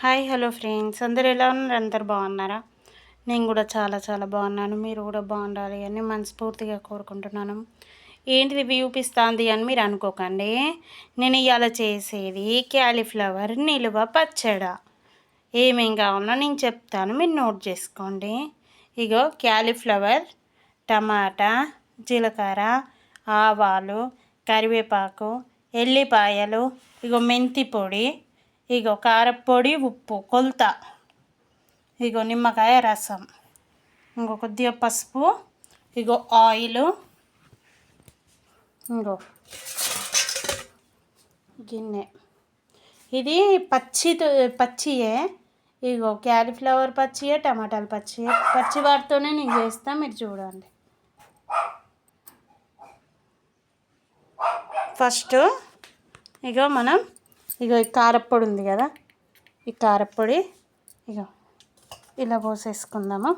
Hi hello friends. అందరు ఎలా ఉన్నారు? అందరు బాగున్నారా? నేను కూడా చాలా చాలా బాగున్నాను. మీరు కూడా బాగుండాలి అని మనస్ఫూర్తిగా కోరుకుంటున్నాను. ఏంటిది చూపిస్తుంది అని మీరు అనుకోకండి. నేను ఇవాళ చేసేది క్యాలీఫ్లవర్ నిలువ పచ్చడ. ఏమేం కావాలో నేను చెప్తాను. మీరు నోట్ చేసుకోండి. ఇగో క్యాలీఫ్లవర్ టమాటా జీలకర్ర ఆవాలు కరివేపాకు ఎల్లిపాయలు ఇగో మెంతి పొడి ఇగో కారపొడి ఉప్పు కొలత. ఇగో నిమ్మకాయ రసం. ఇంకో కొద్దిగా పసుపు ఇగో ఆయిల్. ఇంకో గిన్నె. ఇది పచ్చి పచ్చియే. ఇగో క్యాలీఫ్లవర్ పచ్చియే టమాటాలు పచ్చియే. పచ్చి వాటితోనే నేను చేస్తా మీరు చూడండి. ఫస్ట్ ఇగో మనం ఇగో ఈ కారప్పొడి ఉంది కదా ఈ కారప్పొడి ఇగో ఇలా పోసేసుకుందాము.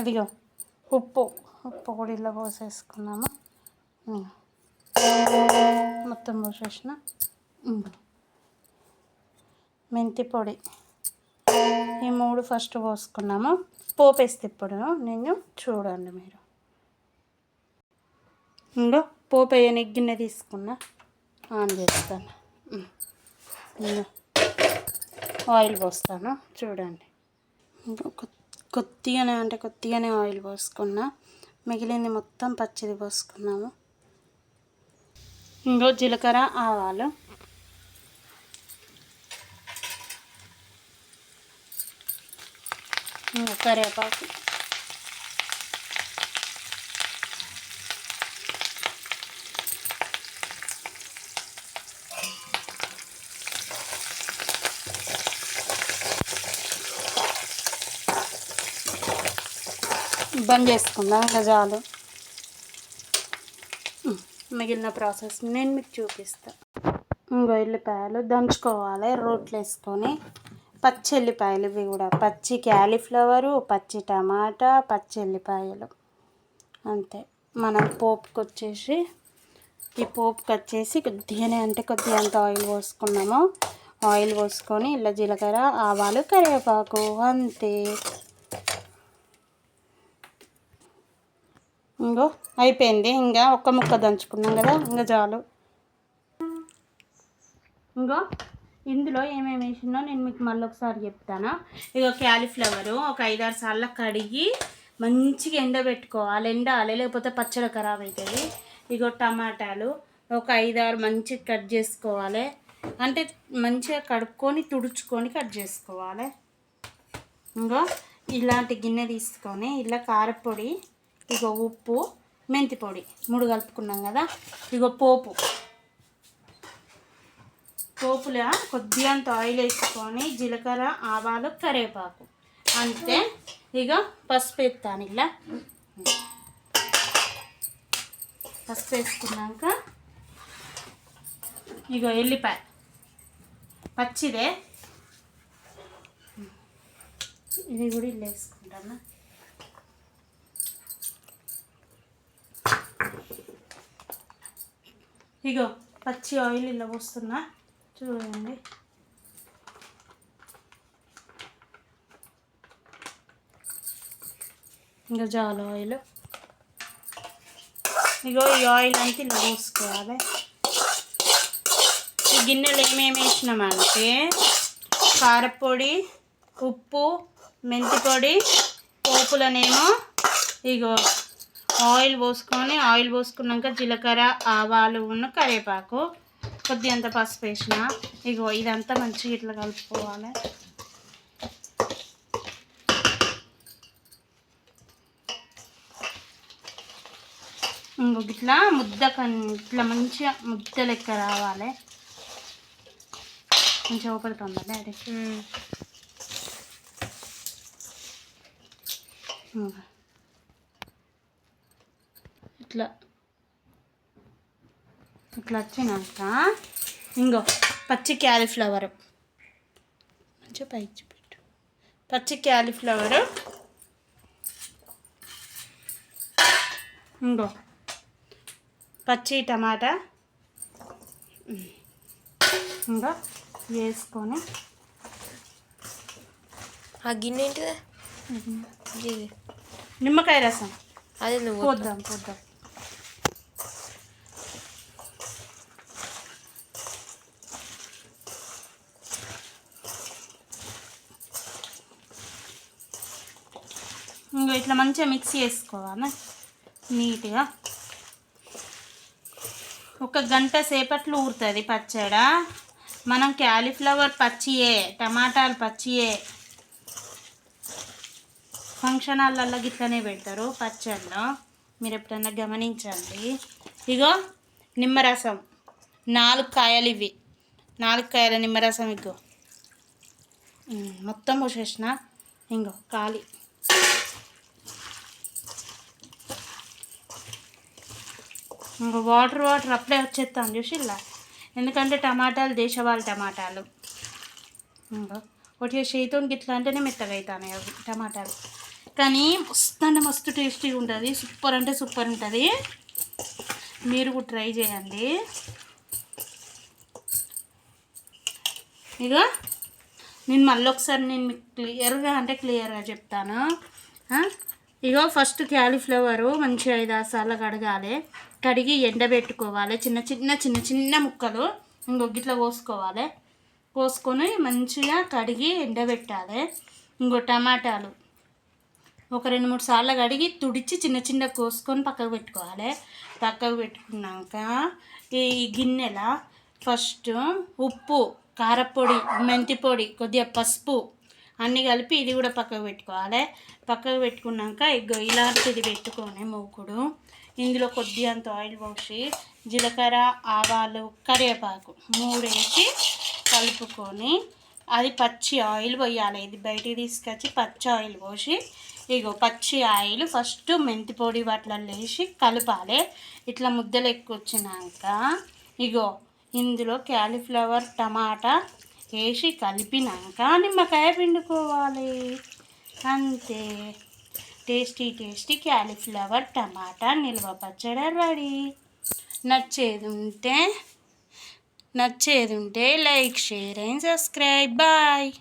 అదిగో ఉప్పు ఉప్పు కూడా ఇలా పోసేసుకున్నాము. మొత్తం పోసేసిన. మెంతి పొడి. ఈ మూడు ఫస్ట్ పోసుకున్నాము. పోపేస్తే ఇప్పుడు నేను చూడండి మీరు. ఇంకో పోపేయ వేయని గిన్నె తీసుకున్నా. ఆన్ చేస్తాను. ఆయిల్ పోస్తాను. చూడండి. కొద్దిగానే అంటే కొద్దిగానే ఆయిల్ పోసుకున్నా. మిగిలింది మొత్తం పచ్చిది పోసుకున్నాము. ఇంకో జీలకర్ర ఆవాలు. ఇంకా కరివేపాకు. బంద్ చేసుకుందాం గజాలు? మిగిలిన ప్రాసెస్ నేను మీకు చూపిస్తాను ఇంకో ఎల్లిపాయలు దంచుకోవాలి రోట్లు వేసుకొని. పచ్చి ఎల్లిపాయలు ఇవి కూడా. పచ్చి క్యాలీఫ్లవరు పచ్చి టమాటా పచ్చి ఎల్లిపాయలు. అంతే. మనం పోపుకి వచ్చేసి ఈ పోపుకి వచ్చేసి కొద్దిగానే అంటే కొద్దిగా అంత ఆయిల్ పోసుకున్నాము ఆయిల్ పోసుకొని ఇలా జీలకర్ర ఆవాలు కరివేపాకు అంతే. ఇంకో అయిపోయింది. ఇంకా ఒక్క ముక్క దంచుకున్నాం కదా ఇంకా చాలు. ఇంకో ఇందులో ఏమేమి వేసిందో నేను మీకు మళ్ళీ ఒకసారి చెప్తాను. ఇక క్యాలీఫ్లవరు ఒక ఐదారు సార్లు కడిగి మంచిగా ఎండబెట్టుకోవాలి. ఎండాలి లేకపోతే పచ్చడి ఖరాబ్ అవుతుంది. ఇగో టమాటాలు ఒక ఐదారు మంచిగా కట్ చేసుకోవాలి. అంటే మంచిగా కడుక్కొని తుడుచుకొని కట్ చేసుకోవాలి. ఇంకో ఇలాంటి గిన్నె తీసుకొని ఇలా కారపొడి ఇగో ఉప్పు మెంతి పొడి. మూడు కలుపుకున్నాం కదా. ఇగో పోపు. పోపులో కొద్దిగా అంత ఆయిల్ వేసుకొని జీలకర్ర ఆవాలు కరివేపాకు. అంతే. ఇక పసుపు ఎత్తాను ఇలా. పసుపు వేసుకున్నాక ఇగో ఎల్లిపాయ. పచ్చిదే. ఇది కూడా ఇల్లు వేసుకుంటాను? ఇగో పచ్చి ఆయిల్ ఇలా పోస్తున్నా. చూడండి. ఇంకా జాల ఆయిల్ ఇగో ఈ ఆయిల్ అంతా ఇలా పోసుకోవాలి. ఈ గిన్నెలు ఏమేమి వేసినామంటే కారపొడి ఉప్పు మెంతి పొడి పోపులనేమో ఇగో ఆయిల్ పోసుకొని ఆయిల్ పోసుకున్నాక జీలకర్ర ఆవాలు ఉన్న కరివేపాకు కొద్దిగంత పసుపు వేసిన. ఇగో ఇదంతా మంచిగా ఇట్లా కలుపుకోవాలి. ఇంకొక ఇట్లా ముద్ద ఇట్లా మంచిగా ముద్ద లెక్క రావాలి. మంచిగా ఊపడుతుందా డాడీ? ఇట్లా. ఇట్లా వచ్చినాక ఇంకో పచ్చి క్యాలీఫ్లవరు. మంచిగా పైచి పెట్టు. పచ్చి క్యాలీఫ్లవరు. ఇంకో పచ్చి టమాటా. ఇంకా వేసుకొని. ఆ గిన్నె ఏంటిదే? నిమ్మకాయ రసం. అదే నువ్వు పోద్దాం పోద్దాం. ఇంకా ఇట్లా మంచిగా మిక్స్ చేసుకోవాలి. నీట్గా. ఒక గంట సేపట్లో ఊరుతుంది పచ్చడ. మనం క్యాలీఫ్లవర్ పచ్చియే టమాటాలు పచ్చియే. ఫంక్షన్ హాల్లో గిట్లనే పెడతారు పచ్చడిలో మీరు ఎప్పుడన్నా గమనించండి. ఇగో నిమ్మరసం. నాలుగు కాయలు ఇవి. నాలుగు కాయల నిమ్మరసం ఇగో మొత్తం పోసేసిన. ఇంకో ఖాళీ. ఇంకా వాటర్ వాటర్ అప్పుడే వచ్చేస్తాను చూసిల్లా? ఎందుకంటే టమాటాలు దేశవాళ్ళ టమాటాలు. ఇంకో ఒకటి చేతితో ఇట్లా అంటేనే మెత్తగా అవుతాను అవి టమాటాలు. కానీ మస్తు అంటే మస్తు టేస్టీగా ఉంటుంది సూపర్ అంటే సూపర్ ఉంటుంది. మీరు కూడా ట్రై చేయండి. ఇక నేను మళ్ళీ ఒకసారి నేను మీకు క్లియర్గా అంటే క్లియర్గా చెప్తాను. ఇగో ఫస్ట్ క్యాలీఫ్లవరు మంచిగా ఐదు ఆరు సార్లు కడగాలి. కడిగి ఎండబెట్టుకోవాలి చిన్న చిన్న చిన్న చిన్న ముక్కలు ఇంకొక కోసుకోవాలి. కోసుకొని మంచిగా కడిగి ఎండబెట్టాలి ఇంకో టమాటాలు ఒక రెండు మూడు సార్లు కడిగి తుడిచి చిన్న చిన్న కోసుకొని పక్కకు పెట్టుకోవాలి. పక్కకు పెట్టుకున్నాక ఈ గిన్నెల ఫస్ట్ ఉప్పు కారపొడి మెంతి పొడి కొద్దిగా పసుపు అన్నీ కలిపి ఇది కూడా పక్కకు పెట్టుకోవాలి. పక్కకు పెట్టుకున్నాక ఇగో ఇలాంటిది పెట్టుకొని మూకుడు. ఇందులో కొద్దిగా అంత ఆయిల్ పోసి జీలకర్ర ఆవాలు కరివేపాకు మూడు వేసి కలుపుకొని అది పచ్చి ఆయిల్ పోయాలి. ఇది బయటికి తీసుకొచ్చి పచ్చి ఆయిల్ పోసి ఇగో పచ్చి ఆయిల్ ఫస్ట్ మెంతి పొడి వాటిలలో వేసి కలపాలి. ఇట్లా ముద్దలు ఎక్కువ వచ్చినాక ఇగో ఇందులో క్యాలీఫ్లవర్ టమాటా వేసి కలిపినాక నిమ్మకాయ పిండుకోవాలి. అంతే. టేస్టీ టేస్టీ క్యాలీఫ్లవర్ టమాటా నిల్వ పచ్చడి రెడీ. నచ్చేది ఉంటే నచ్చేది ఉంటే like share and subscribe. Bye.